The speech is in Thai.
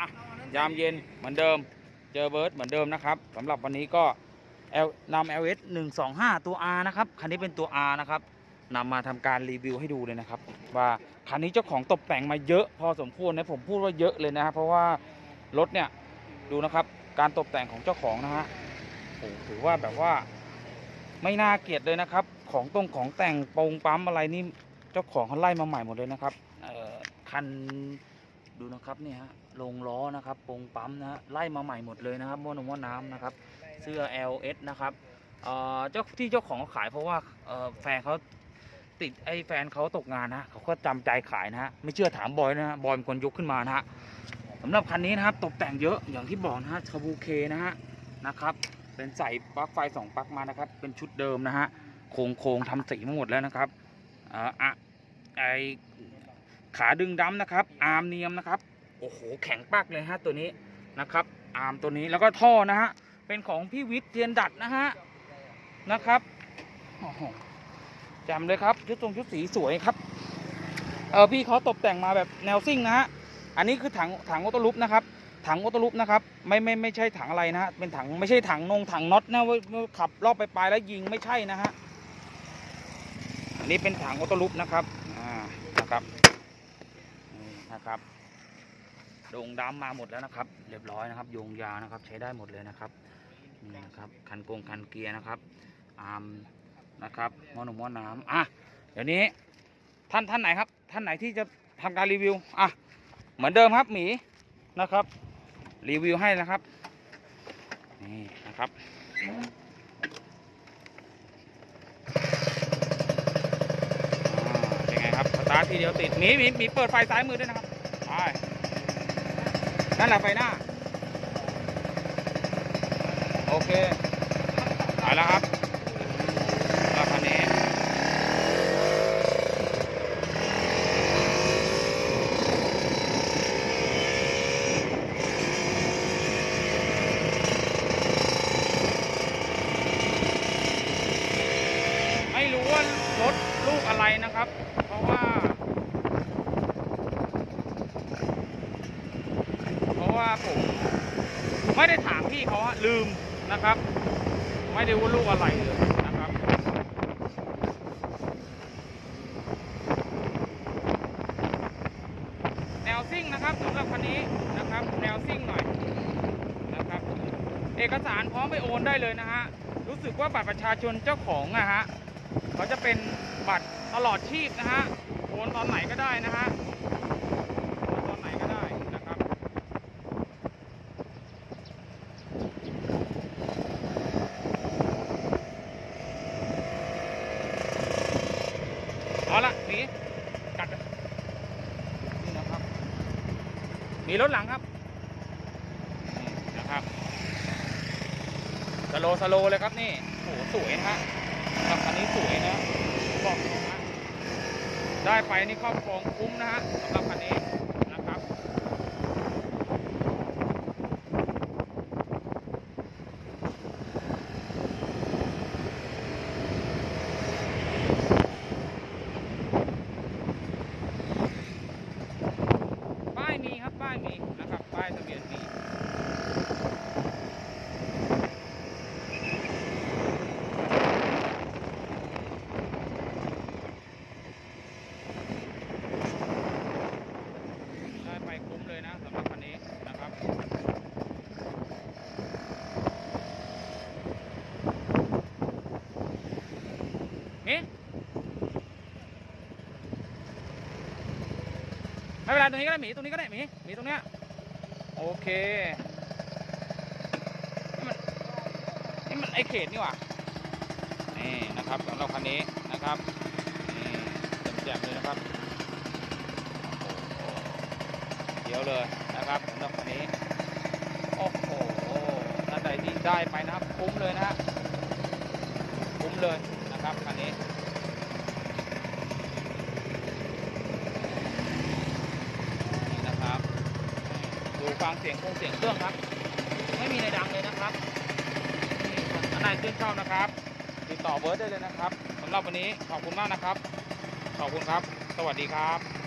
อะยามเย็นเหมือนเดิม เจอเบิร์ดเหมือนเดิมนะครับสำหรับวันนี้ก็เอลนำ LS 125 ตัว R นะครับ คันนี้เป็นตัว R นะครับนำมาทำการรีวิวให้ดูเลยนะครับ ว่าคันนี้เจ้าของตกแต่งมาเยอะพอสมควรนะผมพูดว่าเยอะเลยนะครับเพราะว่ารถเนี่ยดูนะครับการตกแต่งของเจ้าของนะฮะโอ้ถือว่าแบบว่าไม่น่าเกลียดเลยนะครับ ของตรงของแต่งโปรงปั๊มอะไรนี่เจ้าของเขาไล่มาใหม่หมดเลยนะครับคัน ดูนะครับนี่ฮะลงล้อนะครับปงปั๊มนะฮะไล่มาใหม่หมดเลยนะครับม้วนมม้วนน้ำนะครับ เสื้อ LS นะครับเอ่อเจ้าที่เจ้าของเขาขายเพราะว่าเอ่อแฟนเขาติดไอ้แฟนเขาตกงานนะเขาก็จำใจขายนะฮะไม่เชื่อถามบอยนะฮะบอยเป็นคนยกขึ้นมานะฮะสำหรับคันนี้นะครับตกแต่งเยอะอย่างที่บอกนะฮะชาบูเคนะฮะนะครับ เป็นใส่ปลั๊กไฟสองปลั๊กมานะครับ เป็นชุดเดิมนะฮะโครงโครงทำสีมาหมดแล้วนะครับเอ่ออะไอ ขาดึงดำนะครับ อาร์มเนียมนะครับ โอ้โห แข็งปักเลยฮะตัวนี้นะครับ อาร์มตัวนี้แล้วก็ท่อนะฮะ เป็นของพี่วิทย์เทียนดัดนะฮะ นะครับโอ้โหจำเลยครับ ชุดทรงชุดสีสวยครับ เออพี่เขาตกแต่งมาแบบแนวซิ่งนะฮะ อันนี้คือถังถังออโต้ลุปนะครับ ถังออโต้ลุปนะครับ ไม่ไม่ไม่ใช่ถังอะไรนะฮะ เป็นถังไม่ใช่ถังนงถังน็อตนะว่าว่าขับรอบไปปลายแล้วยิงไม่ใช่นะฮะ อันนี้เป็นถังออโต้ลุปนะครับ อ่า นะครับ นะครับโด่งดำมาหมดแล้วนะครับ เรียบร้อยนะครับโยงยาวนะครับ ใช้ได้หมดเลยนะครับนี่นะครับคันกงคันเกียร์นะครับอาร์มนะครับมอนมหมอน้ำอะเดี๋ยวนี้ท่านท่านไหนครับ ท่านไหนที่จะทำการรีวิวอะเหมือนเดิมครับหมีนะครับ รีวิวให้นะครับนี่นะครับอ่าเป็นไงครับสตาร์ททีเดียวติดหมีหมีหมีเปิดไฟซ้ายมือด้วยนะครับไปนั่นแหละไฟหน้า โอเคไปแล้วครับแล้วคันนี้ไม่รู้ว่ารถลูกอะไรนะครับ เพราะ ว่าเพราะว่าผมไม่ได้ถามพี่เขาลืมนะครับ ไม่ได้ว่าลูกอะไรเลยนะครับแนวซิ่งนะครับสำหรับคันนี้นะครับ แนวซิ่งหน่อยนะครับ เอกสารพร้อมไปโอนได้เลยนะฮะรู้สึกว่าบัตรประชาชนเจ้าของอะฮะเขาจะเป็นบัตรตลอดชีพนะฮะโอนตอนไหนก็ได้นะฮะโอนตอนไหนก็ได้นะครับ เอาละหมีกัดเลยนี่นะครับ มีรถหลังครับนะครับสโลสโลเลยครับนี่โอ้สวยนะฮะครับคันนี้สวยนะบอกนะได้ไปนี่ครอบครองคุ้มนะฮะสำหรับคันนี้นะครับ ป้ายมีครับ ป้ายมีนะครับป้ายทะเบียนมีได้ไปคุ้มเลยนะสำหรับคันนี้นะครับนี่ ไม่เป็นไรตรงนี้ก็ได้หมีตรงนี้ก็ได้หมีหมีตรงเนี้ยโอเคนี่มันนี่มันไอเขตนี่หว่านี่นะครับสำหรับคันนี้นะครับนี่แจ่มๆเลยนะครับโอ้โหเดี๋ยวเลยนะครับสำหรับคันนี้โอ้โหท่านใดที่ได้ไปนะครับคุ้มเลยนะฮะคุ้มเลยนะครับคันนี้นะครับ ดู ฟังเสียงคงเสียงเครื่องครับ ไม่มีในดังเลยนะครับนี่อันไหนชื่นชอบนะครับ ติดต่อเบิร์ดได้เลยนะครับสำหรับวันนี้ขอบคุณมากนะครับ ขอบคุณครับ สวัสดีครับ